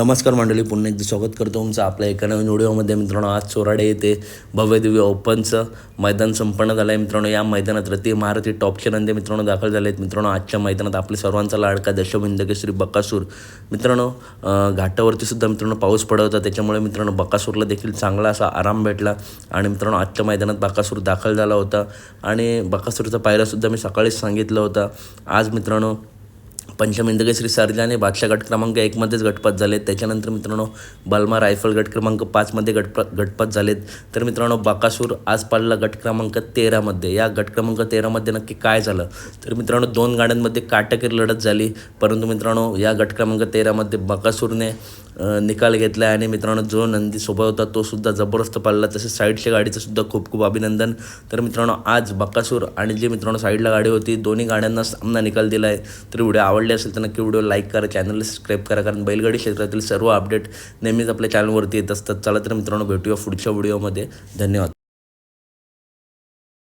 नमस्कार मंडळी पुन्हा एकदा स्वागत करतो तुमचं आपल्या एका नवीन व्हिडिओमध्ये. मित्रांनो आज चोराडे येथे भव्यदिव्य ओपनचं मैदान संपन्न झालं आहे मित्रांनो या मैदानात रती महारथी टॉपचे नंदे मित्रांनो दाखल झाले आहेत मित्रांनो आजच्या मैदानात आपल्या सर्वांचा लाडका दशबिंदके श्री बकासूर. मित्रांनो घाटावरती सुद्धा मित्रांनो पाऊस पडत होता. त्याच्यामुळे मित्रांनो बकासूरला देखील चांगला असा आराम भेटला. आणि मित्रांनो आजच्या मैदानात बकासूर दाखल झाला होता. आणि बकासूरचा पायरासुद्धा मी सकाळीच सांगितलं होता. आज मित्रांनो पंचमिंद श्री सरजाने आणि बादशाह गट क्रमांक एकमध्येच गटपात झालेत त्याच्यानंतर मित्रांनो बल्मा रायफल गट क्रमांक पाचमध्ये गटप गटपात झालेत. तर मित्रांनो बाकासूर आज पाडला गट क्रमांक तेरामध्ये या गट क्रमांक तेरामध्ये नक्की काय झालं? तर मित्रांनो दोन गाड्यांमध्ये काटकीर लढत झाली. परंतु मित्रांनो या गट क्रमांक तेरामध्ये बाकासूरने निकाल घेतला आणि मित्रांनो जो नंदी सोबत होता तो सुद्धा जबरदस्त पाळला. तसेच साईडच्या गाडीचं सुद्धा खूप खूप अभिनंदन. तर मित्रांनो आज बकासूर आणि जे मित्रांनो साईडला गाडी होती दोन्ही गाड्यांना सामना निकाल दिला आहे तर व्हिडिओ आवडले असेल तर नक्की व्हिडिओ लाईक करा चॅनलला सबस्क्राईब करा कारण बैलगाडी क्षेत्रातील सर्व अपडेट नेहमीच आपल्या चॅनलवरती येत असतात. चला तर मित्रांनो भेटूया पुढच्या व्हिडिओमध्ये धन्यवाद.